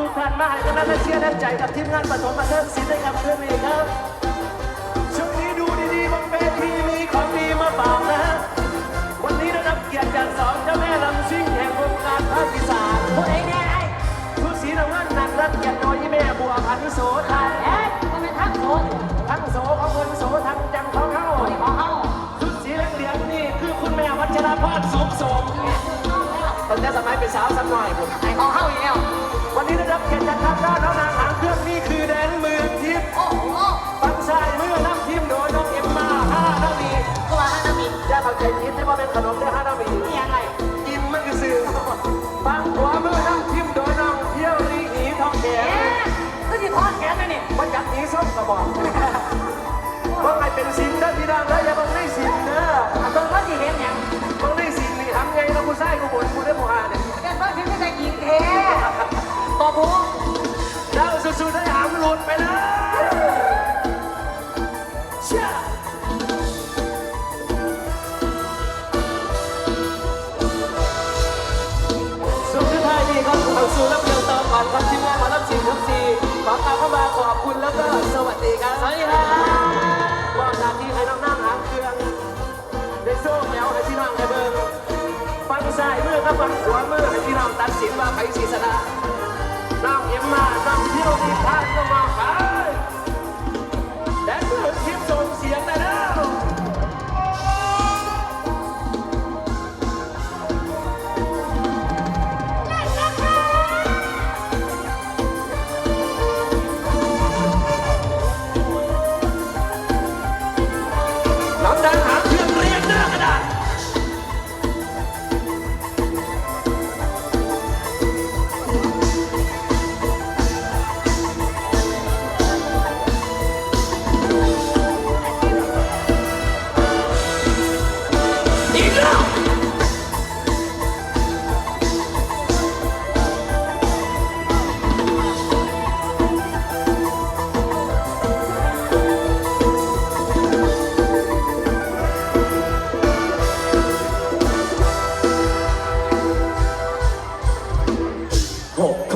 ทุกๆท่านมาให้กำลังเชียร์แรงใจกับทีมงานปฐมบันเทิงศิลป์ในคำคืนนี้ครับช่วงนี้ดูดีๆบนเวทีมีของดีมาฝากนะวันนี้ได้รับเกียรติจากสองเจ้าแม่ลำซิ่งแห่งวงการภาคอีสานพวกเองเน่ไอ้ทุกสีน้ำเงินหนักรับเกียรติโดยที่แม่บัวพันธุ์โสธา ตั้งแต่สมัยเป็นสาวสักหน่อยผมไอ้ของเขาอีกแล้ววันนี้ได้รับเกียรติจากทางด้านน้องนางหางเครื่องนี่คือแดนมือทิพย์โอ้โหปังชายมือน้ำทิพย์โดยน้องเอ็มมาห้านามีตัวฮันนามิอย่าเข้าใจผิดที่ว่าเป็นขนมได้ห้านามีนี่ยังไงกินมันคือสื่อปังหัวมือน้ำทิพย์โดยน้องเที่ยวรีหีทองแขเอ๊ะนก็สิทอดแขนเลยนี่มันยักหีส้มกระบอกว่าไงเป็นสินเด้อพี่น้องเด้ออย่าบัง สู่รับเรื่องต่อก่อนครับทีมงานหมารับสิ่งทั้งสี่ขอกล่าเข้ามาขอบคุณแล้วก็สวัสดีครับสวัสดีครับมอบหน้าที่ให้น้องนั่งหางเครื่องได้โซ่แมวให้พี่น้องได้เบิ่งฟังซ้ายมือกับฟังขวามือให้พี่น้องตัด